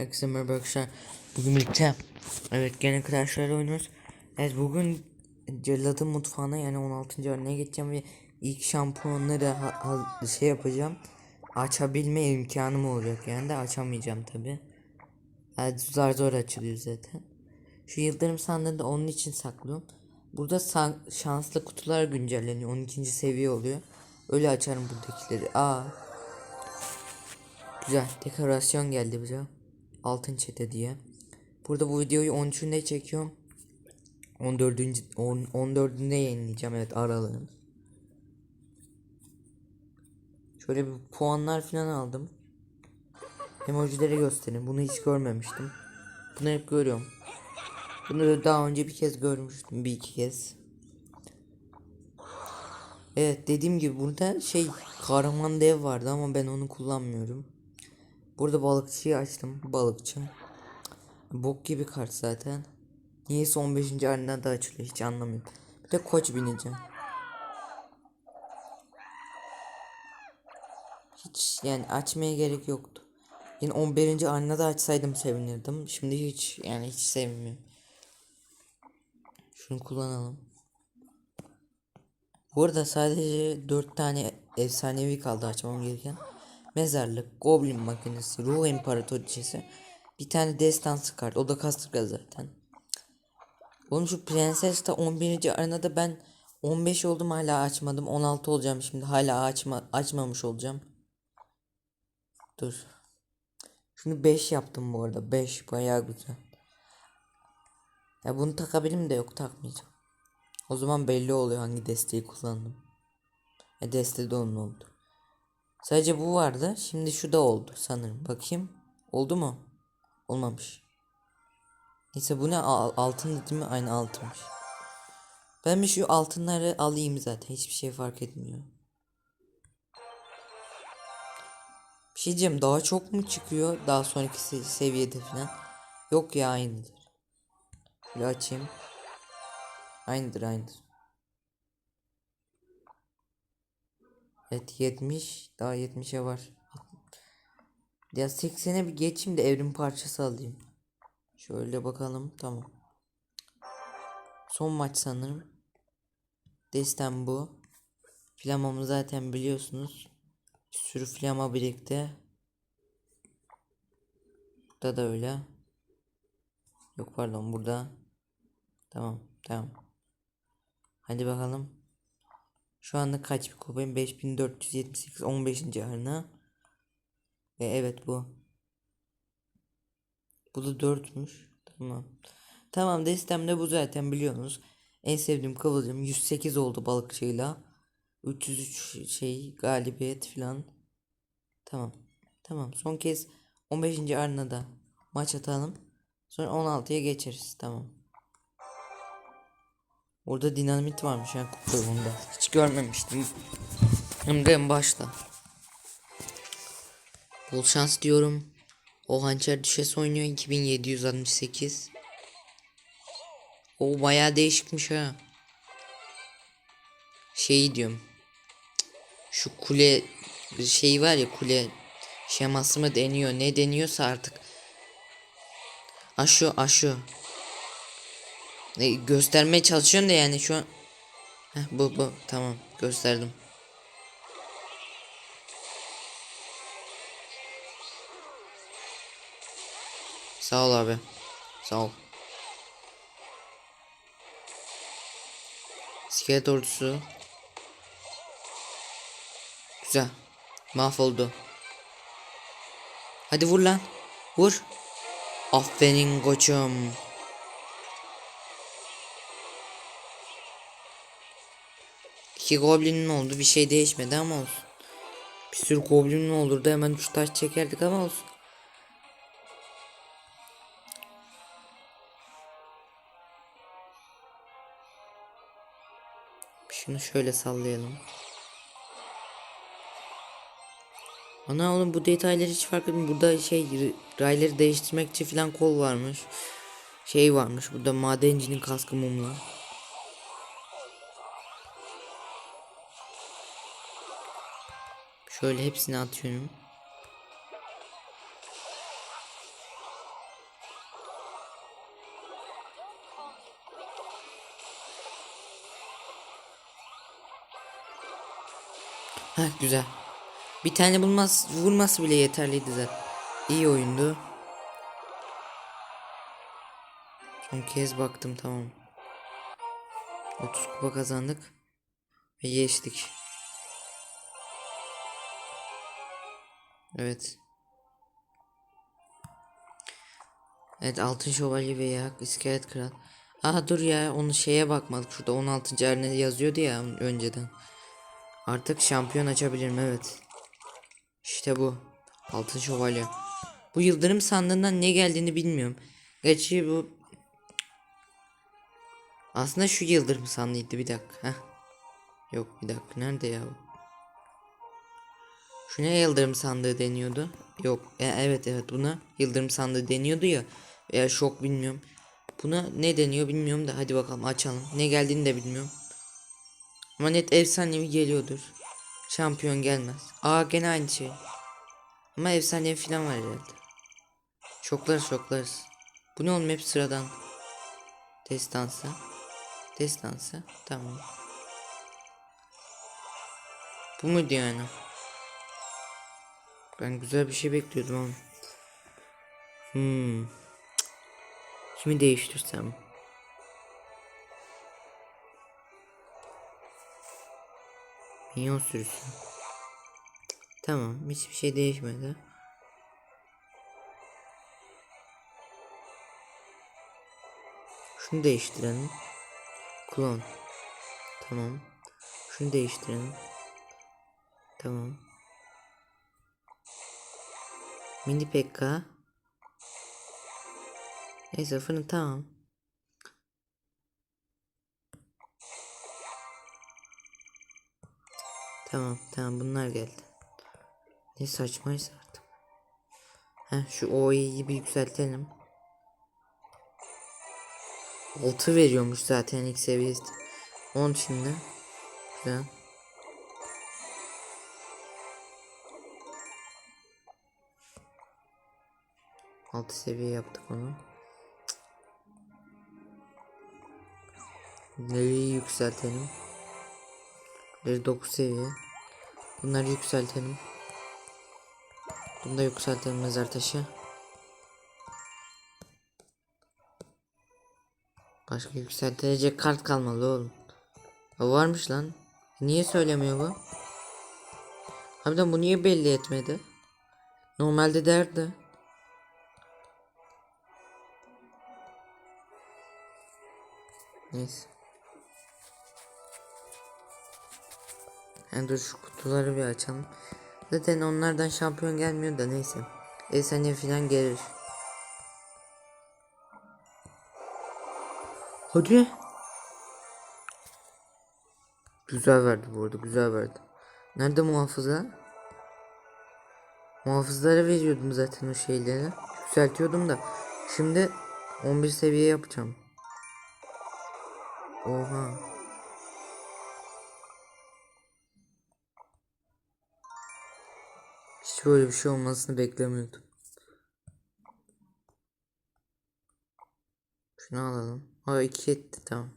Herkese merhaba arkadaşlar. Bugün birlikte evet gene Clash Royale oynuyoruz. Evet bugün Cellat'ın mutfağına yani 16. haline geçeceğim ve ilk şampuanları ha- ha- şey yapacağım. Açabilme imkanım olacak yani de açamayacağım tabi. Evet zar zor açılıyor zaten. Şu yıldırım sandığını da onun için saklıyorum. Burada şanslı kutular güncelleniyor. 12. seviye oluyor. Öyle açarım buradakileri. Aa. Güzel dekorasyon geldi bize. Altın çete diye. Burada bu videoyu 13'ünde çekiyorum. 14. 10, 14'ünde yayınlayacağım evet aralığın. Şöyle bir puanlar falan aldım. Emojileri göstereyim. Bunu hiç görmemiştim. Bunu hep görüyorum. Bunu da daha önce bir kez görmüştüm. Bir iki kez. Evet dediğim gibi burada şey kahraman dev vardı ama ben onu kullanmıyorum. Burada balıkçıyı açtım. Balıkçı. Bok gibi kart zaten. Niyeyse 15. arenada da açılıyor hiç anlamıyorum. Bir de koç bineceğim. Hiç yani açmaya gerek yoktu. Yine 11. arenada açsaydım sevinirdim. Şimdi hiç yani hiç sevmiyorum. Şunu kullanalım. Bu arada sadece 4 tane efsanevi kaldı açmam gereken. Mezarlık, Goblin makinesi, Ruh İmparatoriçesi, bir tane destansı kart. O da kastıkla zaten. Oğlum şu Prenses de 11. arenada ben 15 oldum hala açmadım. 16 olacağım şimdi hala açma açmamış olacağım. Dur. Şimdi 5 yaptım bu arada. 5 bayağı güzel. Ya bunu takabilirim de yok takmayacağım. O zaman belli oluyor hangi desteği kullandım. E deste de onun oldu. Sadece bu vardı. Şimdi şu da oldu sanırım. Bakayım. Oldu mu? Olmamış. Neyse bu ne Al- altın değil mi? Aynı altınmış. Ben bir şu altınları alayım zaten. Hiçbir şey fark etmiyor. Bir şey diyeceğim daha çok mu çıkıyor daha sonraki se- seviyede falan? Yok ya aynıdır. Bir açayım. Aynıdır aynıdır. Evet 70 daha 70'e var. Ya 80'e bir geçeyim de evrim parçası alayım. Şöyle bakalım tamam. Son maç sanırım. Destem bu. Flamamı zaten biliyorsunuz. Bir sürü flama birlikte. Burada da öyle. Yok pardon burada. Tamam tamam. Hadi bakalım. Şu anda kaç bir kupayım? 5478 15. arena. Ve evet bu. Bu da 4'müş. Tamam. Tamam destemde bu zaten biliyorsunuz. En sevdiğim kıvılcım 108 oldu balıkçıyla. 303 şey galibiyet falan. Tamam. Tamam. Son kez 15. arenada maç atalım. Sonra 16'ya geçeriz. Tamam. Orada dinamit varmış ya kupa yolunda. Hiç görmemiştim. Hem de en başta. Bol şans diyorum. O hançer düşes oynuyor 2768. O bayağı değişikmiş ha. Şey diyorum. Şu kule şey var ya kule şeması mı deniyor ne deniyorsa artık. Aşu aşu. E, göstermeye çalışıyorum da yani şu an. Heh, bu bu tamam gösterdim. Sağ ol abi. Sağ ol. İskelet ordusu. Güzel. Mahvoldu. Hadi vur lan. Vur. Aferin koçum. İki goblinin oldu. Bir şey değişmedi ama olsun. Bir sürü goblinin olurdu. Hemen üç taş çekerdik ama olsun. Şunu şöyle sallayalım. Ana oğlum bu detayları hiç fark etmiyorum. Burada şey rayları değiştirmek için falan kol varmış. Şey varmış burada madencinin kaskı mumla. Şöyle hepsini atıyorum. Ha güzel. Bir tane bulmaz, vurması bile yeterliydi zaten. İyi oyundu. Son kez baktım tamam. 30 kupa kazandık. Ve geçtik. Evet. Evet altın şövalye veya iskelet kral. Aa dur ya onu şeye bakmadık. Şurada 16. arena yazıyordu ya önceden. Artık şampiyon açabilirim evet. İşte bu. Altın şövalye. Bu yıldırım sandığından ne geldiğini bilmiyorum. Gerçi bu aslında şu yıldırım sandıydı bir dakika. Heh. Yok bir dakika nerede ya? bu? Şu ne yıldırım sandığı deniyordu? Yok. E, evet evet buna yıldırım sandığı deniyordu ya. Veya şok bilmiyorum. Buna ne deniyor bilmiyorum da hadi bakalım açalım. Ne geldiğini de bilmiyorum. Ama net efsanevi geliyordur. Şampiyon gelmez. Aa gene aynı şey. Ama efsanevi falan var herhalde. Şoklarız şoklarız. Bu ne oğlum hep sıradan. Destansı. Destansı. Tamam. Bu muydu yani? Ben güzel bir şey bekliyordum ama. Hmm. Kimi değiştirsem? Minyon sürüsü. Tamam, hiçbir şey değişmedi. Şunu değiştirelim. Klon. Tamam. Şunu değiştirelim. Tamam. Mini Pekka. Neyse fırın tamam. Tamam tamam bunlar geldi. Ne saçmaysa artık. Heh şu O'yu bir yükseltelim. 6 veriyormuş zaten ilk seviyesi. 10 şimdi. Güzel. Altı seviye yaptık onu. Nereyi yükseltelim? Nereyi 9 seviye. Bunları yükseltelim. Bunu da yükseltelim mezar taşı. Başka yükseltilecek kart kalmadı oğlum. O varmış lan. Niye söylemiyor bu? Harbiden bu niye belli etmedi? Normalde derdi. Neyse. Yani dur şu kutuları bir açalım. Zaten onlardan şampiyon gelmiyor da neyse. Efsane falan gelir. Hadi. Güzel verdi bu arada güzel verdi. Nerede muhafıza? Muhafızlara veriyordum zaten o şeyleri. Yükseltiyordum da. Şimdi 11 seviye yapacağım. Oha. Hiç böyle bir şey olmasını beklemiyordum. Şunu alalım. Ha 2 etti tamam.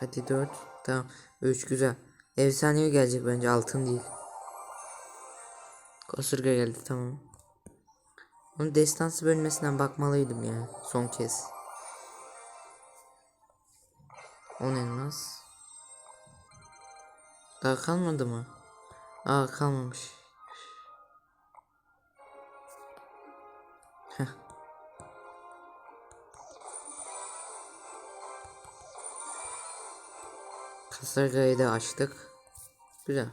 Hadi 4 tamam. 3 güzel. Efsanevi gelecek bence altın değil. Kasırga geldi tamam. Onun destansı bölmesinden bakmalıydım ya son kez. 10 elmas. Daha kalmadı mı? Aa kalmamış. Heh. Kasırgayı da açtık. Güzel.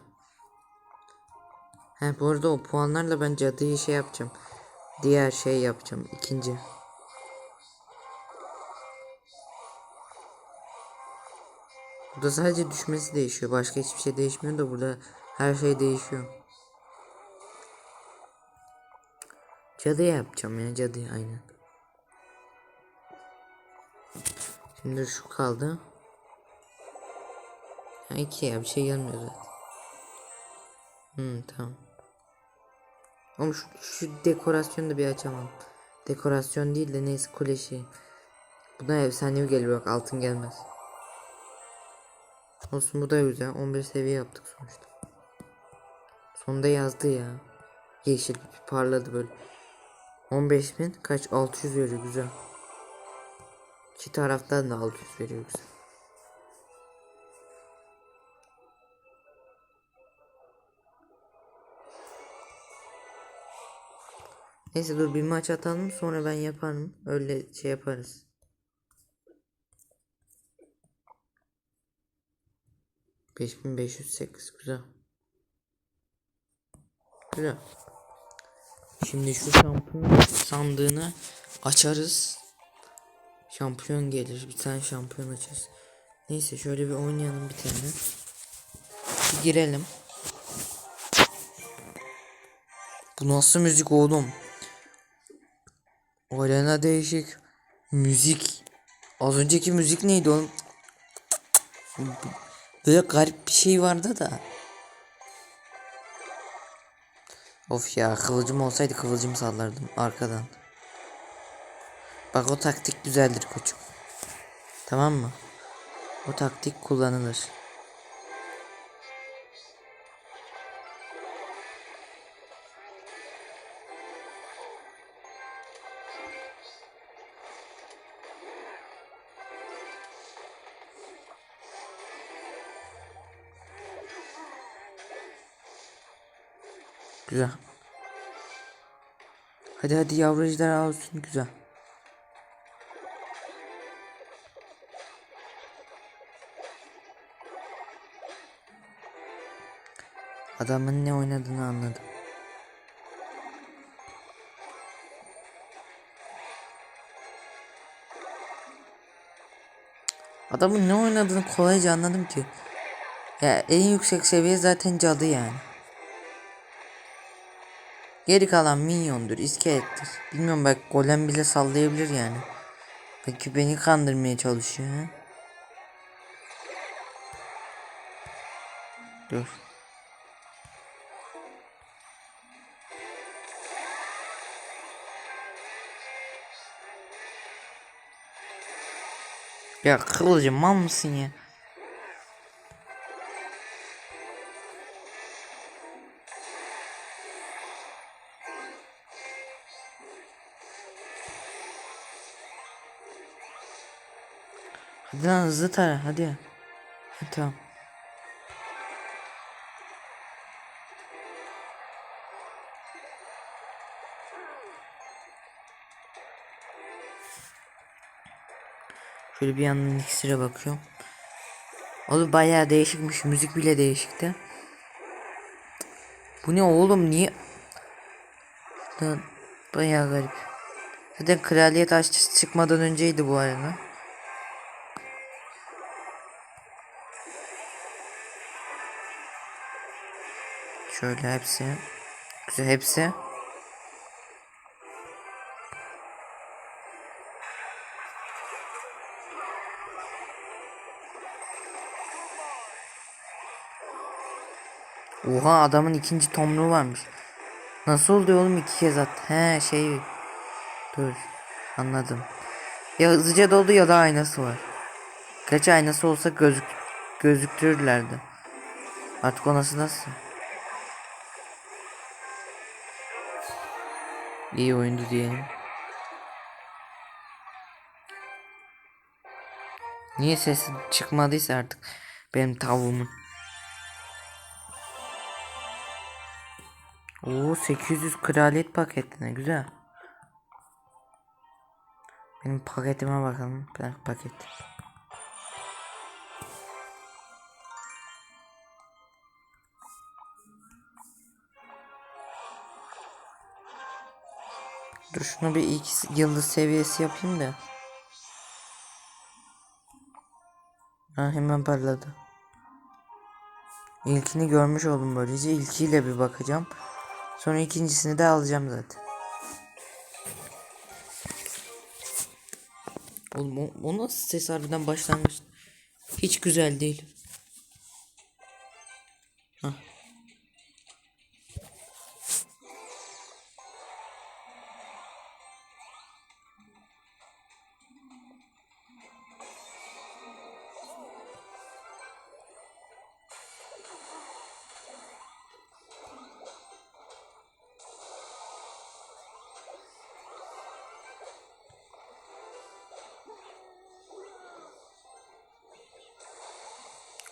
He bu arada o puanlarla ben cadıyı şey yapacağım. Diğer şey yapacağım. ikinci. Burada sadece düşmesi değişiyor. Başka hiçbir şey değişmiyor da burada her şey değişiyor. Cadı yapacağım ya cadı aynen. Şimdi şu kaldı. Ha iki ya bir şey gelmiyor zaten. Hmm tamam. Ama şu, şu dekorasyonu da bir açamam. Dekorasyon değil de neyse kule şey. Buna efsanevi geliyor bak altın gelmez. Olsun bu da güzel. 11 seviye yaptık sonuçta. Sonunda yazdı ya. Yeşil parladı böyle. 15 bin kaç 600 veriyor güzel. İki taraftan da 600 veriyor güzel. Neyse dur bir maç atalım sonra ben yaparım. Öyle şey yaparız. Beş bin beş yüz sekiz güzel. Güzel. Şimdi şu şampiyon sandığını açarız. Şampiyon gelir. Bir tane şampiyon açarız. Neyse şöyle bir oynayalım bir tane. Bir girelim. Bu nasıl müzik oğlum? Arena değişik. Müzik. Az önceki müzik neydi oğlum? Böyle garip bir şey vardı da. Of ya kıvılcım olsaydı kıvılcım sallardım arkadan. Bak o taktik güzeldir koçum. Tamam mı? O taktik kullanılır. Güzel. Hadi hadi yavru ejderha olsun güzel. Adamın ne oynadığını anladım. Adamın ne oynadığını kolayca anladım ki. Ya en yüksek seviye zaten cadı yani. Geri kalan minyondur, iskelettir. Bilmiyorum bak golem bile sallayabilir yani. Belki beni kandırmaya çalışıyor ha. Dur. Ya kılıcım mal mısın ya? Hadi lan hızlı tara hadi. Ha, tamam. Şöyle bir yandan iksire bakıyorum. Oğlum bayağı değişikmiş. Müzik bile değişikti. Bu ne oğlum niye? Lan bayağı garip. Zaten kraliyet aşçısı çıkmadan önceydi bu arada. Şöyle hepsi. Güzel hepsi. Oha adamın ikinci tomruğu varmış. Nasıl oldu oğlum iki kez at? He şey. Dur. Anladım. Ya hızlıca doldu ya da aynası var. Kaç aynası olsa gözük gözüktürürlerdi. Artık o nasıl nasıl? İyi oyundu diyelim. Niye sesi çıkmadıysa artık benim tavuğumun. Oo 800 kraliyet paketine güzel. Benim paketime bakalım. Paket. Dur şunu bir ilk yıldız seviyesi yapayım da. Ha hemen parladı. İlkini görmüş oldum böylece. İlkiyle bir bakacağım. Sonra ikincisini de alacağım zaten. Oğlum o, o nasıl ses harbiden başlangıç? Hiç güzel değil. Hah.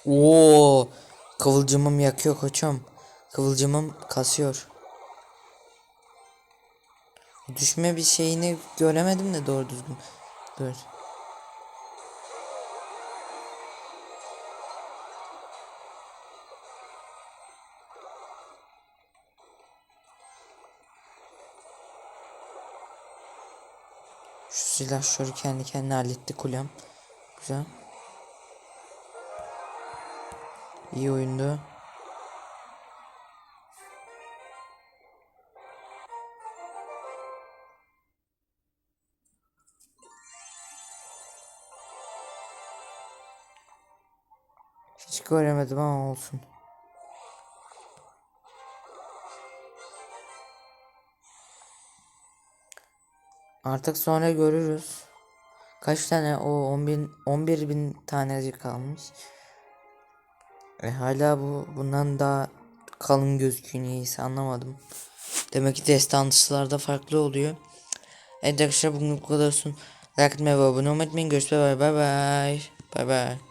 Oo, kıvılcımım yakıyor koçum. Kıvılcımım kasıyor. Düşme bir şeyini göremedim de doğru düzgün. Dur. Şu silah şöyle kendi kendine halletti kulem. Güzel. İyi oyundu. Hiç göremedim ama olsun. Artık sonra görürüz. Kaç tane o 10 bin 11 bin tanecik kalmış. E hala bu bundan daha kalın gözüküyor niyeyse anlamadım. Demek ki destansılarda farklı oluyor. Evet arkadaşlar bugün bu kadar olsun. Like etmeyi ve abone olmayı unutmayın. Görüşmek üzere. Bay bay. Bay bay.